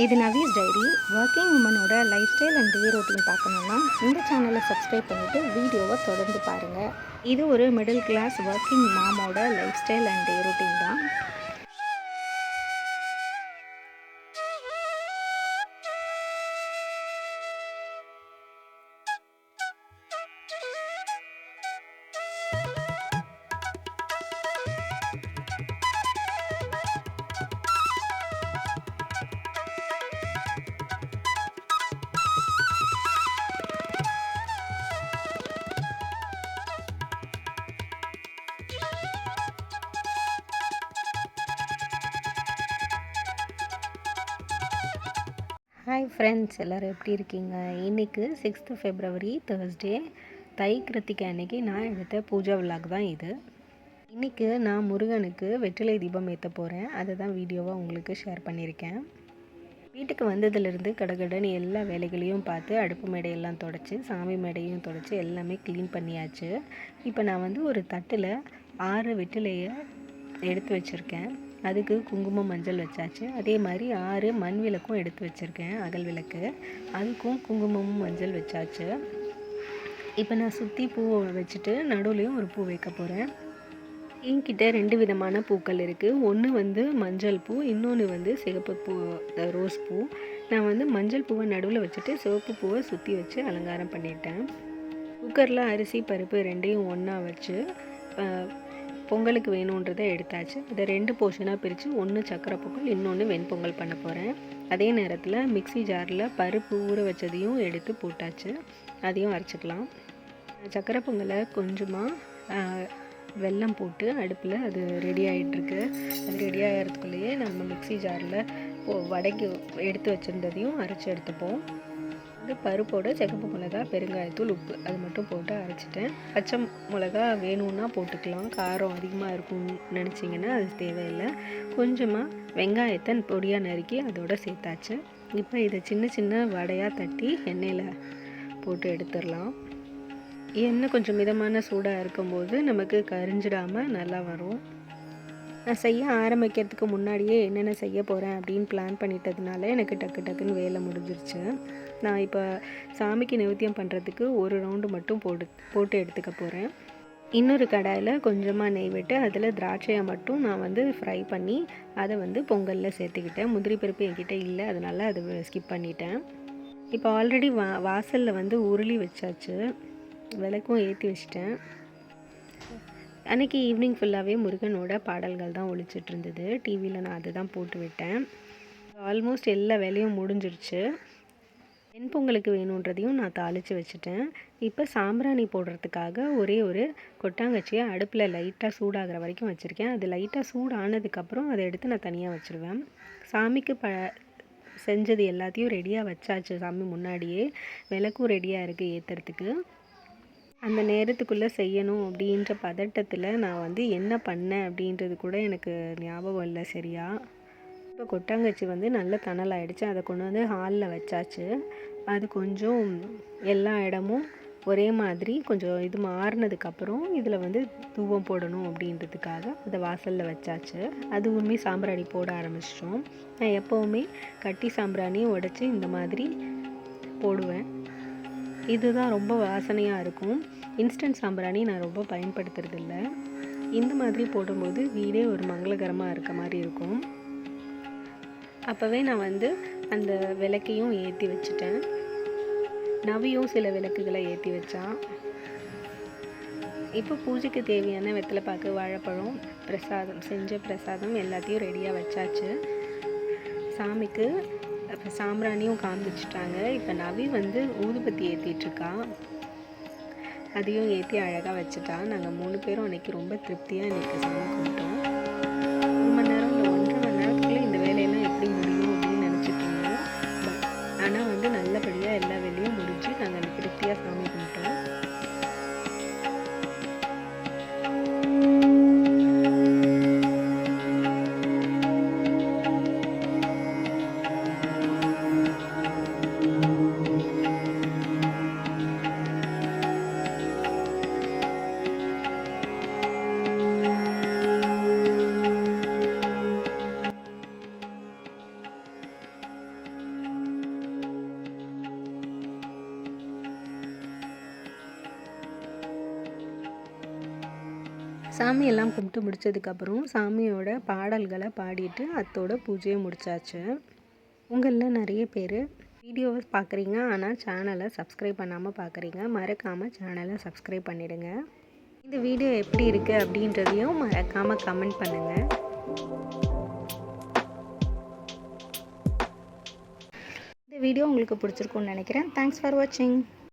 இது Nawaz diary. Working உமனோட life style and day routine பார்க்கணுன்னா இந்த சேனலை சப்ஸ்கிரைப் பண்ணிவிட்டு வீடியோவை தொடர்ந்து பாருங்கள் இது ஒரு middle class working மாமோட life style and day routine தான். ஹாய் ஃப்ரெண்ட்ஸ் எல்லோரும் எப்படி இருக்கீங்க? இன்றைக்கு sixth February Thursday Thai Kiruthigai அன்னைக்கு நான் எடுத்த பூஜா விழாக் தான் இது. இன்றைக்கு நான் முருகனுக்கு வெற்றிலை தீபம் ஏற்ற போகிறேன் அதை தான் வீடியோவாக உங்களுக்கு ஷேர் பண்ணியிருக்கேன். வீட்டுக்கு வந்ததுலேருந்து கடகடன் எல்லா வேலைகளையும் பார்த்து அடுப்பு மேடையெல்லாம் தொடச்சி சாமி மேடையும் தொடச்சி எல்லாமே க்ளீன் பண்ணியாச்சு. இப்போ நான் வந்து ஒரு தட்டில் ஆறு வெற்றிலையை எடுத்து வச்சுருக்கேன். அதுக்கு குங்குமம் மஞ்சள் வச்சாச்சு. அதே மாதிரி ஆறு மண் விளக்கும் எடுத்து வச்சுருக்கேன் அகல் விளக்கு. அதுக்கும் குங்குமமும் மஞ்சள் வச்சாச்சு. இப்போ நான் சுற்றி பூவை வச்சுட்டு நடுவுலையும் ஒரு பூ வைக்க போகிறேன் என்கிட்ட ரெண்டு விதமான பூக்கள் இருக்குது ஒன்று வந்து மஞ்சள் பூ இன்னொன்று வந்து சிகப்பு பூ ரோஸ் பூ. நான் வந்து மஞ்சள் பூவை நடுவில் வச்சுட்டு சிவப்பு பூவை சுற்றி வச்சு அலங்காரம் பண்ணிட்டேன். குக்கரில் அரிசி பருப்பு ரெண்டையும் ஒன்றா வச்சு பொங்கலுக்கு வேணுன்றதை எடுத்தாச்சு. இதை ரெண்டு போர்ஷனாக பிரித்து ஒன்று சக்கரை பொங்கல் இன்னொன்று வெண்பொங்கல் பண்ண போகிறேன் அதே நேரத்தில் மிக்சி ஜாரில் பருப்பு ஊற வச்சதையும் எடுத்து போட்டாச்சு. அதையும் அரைச்சிக்கலாம். சக்கரை பொங்கலை கொஞ்சமாக வெல்லம் போட்டு அடுப்பில் அது ரெடி ஆகிட்டுருக்கு அது ரெடி ஆகிறதுக்குள்ளேயே நம்ம மிக்சி ஜாரில் வடைக்கு எடுத்து வச்சுருந்ததையும் அரைச்சி எடுத்துப்போம். வந்து பருப்போட சிகப்பு மிளகா பெருங்காயத்தூள் உப்பு. அது மட்டும் போட்டு அரைச்சிட்டேன். பச்சை மிளகா வேணும்னா போட்டுக்கலாம். காரம் அதிகமாக இருக்கும்னு நினச்சிங்கன்னா அது தேவையில்லை. கொஞ்சமாக வெங்காயத்தை பொடியாக நறுக்கி அதோட சேர்த்தாச்சு. இப்போ இதை சின்ன சின்ன வடையாக தட்டி எண்ணெயில் போட்டு எடுத்துடலாம். எண்ணெய் கொஞ்சம் மிதமான சூடாக இருக்கும்போது நமக்கு கரிஞ்சிடாமல் நல்லா வரும். நான் செய்ய ஆரம்பிக்கிறதுக்கு முன்னாடியே என்னென்ன செய்ய போகிறேன் அப்படின்னு பிளான் பண்ணிட்டதுனால எனக்கு டக்கு டக்குன்னு வேலை முடிஞ்சிருச்சு. நான் இப்போ சாமிக்கு நிவத்தியம் பண்ணுறதுக்கு ஒரு ரவுண்டு மட்டும் போட்டு போட்டு எடுத்துக்க போகிறேன் இன்னொரு கடாயில் கொஞ்சமாக நெய் விட்டு அதில் திராட்சையை மட்டும் நான் வந்து ஃப்ரை பண்ணி அதை வந்து பொங்கலில் சேர்த்துக்கிட்டேன். முந்திரி பருப்பு என்கிட்ட இல்லை அதனால் அதை ஸ்கிப் பண்ணிட்டேன். இப்போ ஆல்ரெடி வா வாசலில் வந்து உருளி வச்சாச்சு. விளக்கும் ஏற்றி வச்சிட்டேன். அன்றைக்கி ஈவினிங் ஃபுல்லாகவே முருகனோட பாடல்கள் தான் ஒழிச்சிட்டு இருந்தது. டிவியில் நான் அதை தான் போட்டு விட்டேன். ஆல்மோஸ்ட் எல்லா வேலையும் முடிஞ்சிருச்சு. வெண்பொங்கலுக்கு வேணுன்றதையும் நான் தாளித்து வச்சுட்டேன். இப்போ சாம்பிராணி போடுறதுக்காக ஒரே ஒரு கொட்டாங்கச்சியை அடுப்பில் லைட்டாக சூடாகிற வரைக்கும் வச்சுருக்கேன். அது லைட்டாக சூடானதுக்கப்புறம் அதை எடுத்து நான் தனியாக வச்சுருவேன். சாமிக்கு ப செஞ்சது எல்லாத்தையும் ரெடியாக வச்சாச்சு. சாமி முன்னாடியே விளக்கும் ரெடியாக இருக்குது ஏற்றுறதுக்கு அந்த நேரத்துக்குள்ளே செய்யணும் அப்படின்ற பதட்டத்தில் நான் வந்து என்ன பண்ணேன் அப்படின்றது கூட எனக்கு ஞாபகம் இல்லை சரியா? இப்போ கொட்டாங்கச்சி வந்து நல்ல தணல் ஆகிடுச்சு அதை கொண்டு வந்து ஹாலில் வச்சாச்சு. அது கொஞ்சம் எல்லா இடமும் ஒரே மாதிரி கொஞ்சம் இது மாறினதுக்கப்புறம் இதில் வந்து தூவம் போடணும் அப்படின்றதுக்காக அதை வாசலில் வச்சாச்சு. அதுவுமே சாம்பிராணி போட ஆரம்பிச்சிட்டோம். நான் எப்போவுமே கட்டி சாம்பிராணியும் உடச்சி இந்த மாதிரி போடுவேன். இதுதான் ரொம்ப வாசனையாக இருக்கும். இன்ஸ்டன்ட் சாம்பிராணி நான் ரொம்ப பயன்படுத்துறதில்ல. இந்த மாதிரி போடும்போது வீடே ஒரு மங்களகரமாக இருக்க மாதிரி இருக்கும். அப்போவே நான் வந்து அந்த விளக்கையும் ஏற்றி வச்சுட்டேன். நவியும் சில விளக்குகளை ஏற்றி வச்சான் இப்போ பூஜைக்கு தேவையான வெத்தலை பாக்கு வாழைப்பழம் பிரசாதம் செஞ்ச பிரசாதம் எல்லாத்தையும் ரெடியாக வச்சாச்சு. சாமிக்கு அப்புறம் சாம்பிராணியும் காமிச்சிட்டாங்க இப்போ நவி வந்து ஊதுபத்தி ஏற்றிட்டுருக்கா அதையும் ஏற்றி அழகாக வச்சுட்டா. நாங்கள் மூணு பேரும் அன்றைக்கி ரொம்ப திருப்தியாக இன்றைக்கி சமைக்கிட்டோம் சாமியெல்லாம் கும்பிட்டு முடிச்சதுக்கப்புறம் சாமியோட பாடல்களை பாடிட்டு அத்தோட பூஜையை முடிச்சாச்சு. உங்களில் நிறைய பேர் வீடியோவை பார்க்குறீங்க ஆனால் சேனலை சப்ஸ்கிரைப் பண்ணாமல் பார்க்குறீங்க மறக்காமல் சேனலை சப்ஸ்கிரைப் பண்ணிடுங்க. இந்த வீடியோ எப்படி இருக்குது அப்படின்றதையும் மறக்காமல் கமெண்ட் பண்ணுங்கள் இந்த வீடியோ உங்களுக்கு பிடிச்சிருக்கும்னு நினைக்கிறேன். தேங்க்ஸ் ஃபார் வாட்சிங்